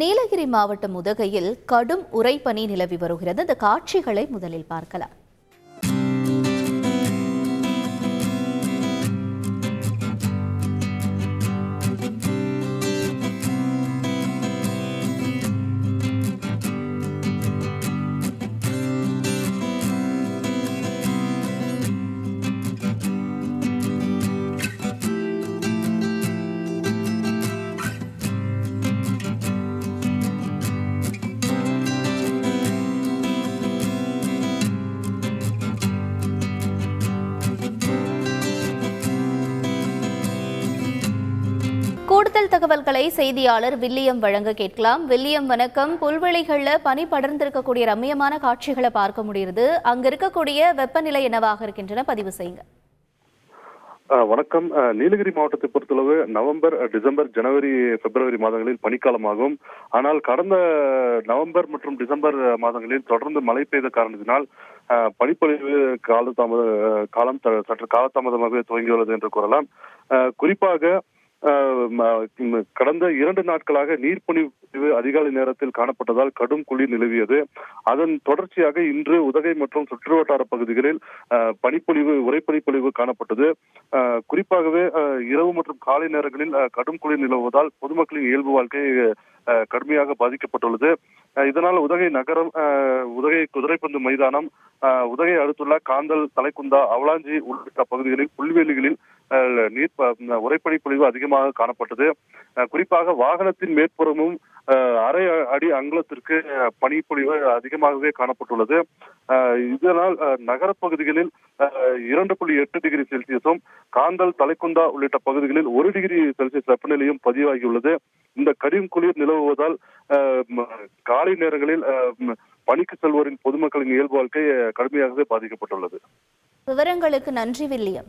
நீலகிரி மாவட்டம் உதகையில் கடும் உறைபனி நிலவி வருகிறது. இந்த காட்சிகளை முதலில் பார்க்கலாம். கூடுதல் தகவல்களை செய்தியாளர் வில்லியம் வழங்க கேட்கலாம். வில்லியம் வணக்கம். புல்வெளிகளில் பனி படர்ந்திருக்கக்கூடிய ரம்மியமான காட்சிகளை பார்க்க முடியுது அங்க இருக்கக்கூடிய வெப்பநிலை என்னவாக இருக்கின்றன? பதிவு செய்யுங்க. அஹ் வணக்கம். அஹ் நீலகிரி மாவட்டத்தை பொறுத்தளவு நவம்பர் அஹ் டிசம்பர் ஜனவரி பிப்ரவரி மாதங்களில் பனிக்காலமாகும். ஆனால் கடந்த நவம்பர் மற்றும் டிசம்பர் மாதங்களில் தொடர்ந்து மழை பெய்த காரணத்தினால் பனிப்பொழிவு காலதாமத காலம் சற்று காலதாமதமாகவே துவங்கியுள்ளது என்று கூறலாம். அஹ் குறிப்பாக கடந்த இரண்டு நாட்களாக நீர்ப்பொழிவு அதிகாலை நேரத்தில் காணப்பட்டதால் கடும் குளிர் நிலவியது. அதன் தொடர்ச்சியாக இன்று உதகை மற்றும் சுற்றுவட்டார பகுதிகளில் பனிப்பொழிவு உரைப்பனிப்பொழிவு காணப்பட்டது. குறிப்பாகவே இரவு மற்றும் காலை நேரங்களில் கடும் குளிர் நிலவுவதால் பொதுமக்களின் இயல்பு வாழ்க்கை கடுமையாக பாதிக்கப்பட்டுள்ளது. இதனால் உதகை நகரம் உதகை குதிரைப்பந்து மைதானம் உதகை அடுத்துள்ள காந்தல் தலைக்குந்தா அவலாஞ்சி உள்ளிட்ட பகுதிகளில் புல்வெளிகளில் நீர் உரைப்படி பொழிவு அதிகமாக காணப்பட்டது. குறிப்பாக வாகனத்தின் மேற்புறமும் அரை அடி அங்குலத்திற்கு பனிப்பொழிவு அதிகமாகவே காணப்பட்டுள்ளது. இதனால் நகரப்பகுதிகளில் இரண்டு புள்ளி எட்டு டிகிரி செல்சியஸும் காந்தல் தலைக்குந்தா உள்ளிட்ட பகுதிகளில் ஒரு டிகிரி செல்சியஸ் வெப்பநிலையும் பதிவாகியுள்ளது. இந்த கடும் குளிர் நிலவுவதால் காலை நேரங்களில் அஹ், பணிக்கு செல்வோரின் பொதுமக்களின் இயல்பு வாழ்க்கை கடுமையாகவே பாதிக்கப்பட்டுள்ளது. விவரங்களுக்கு நன்றி வில்லியம்.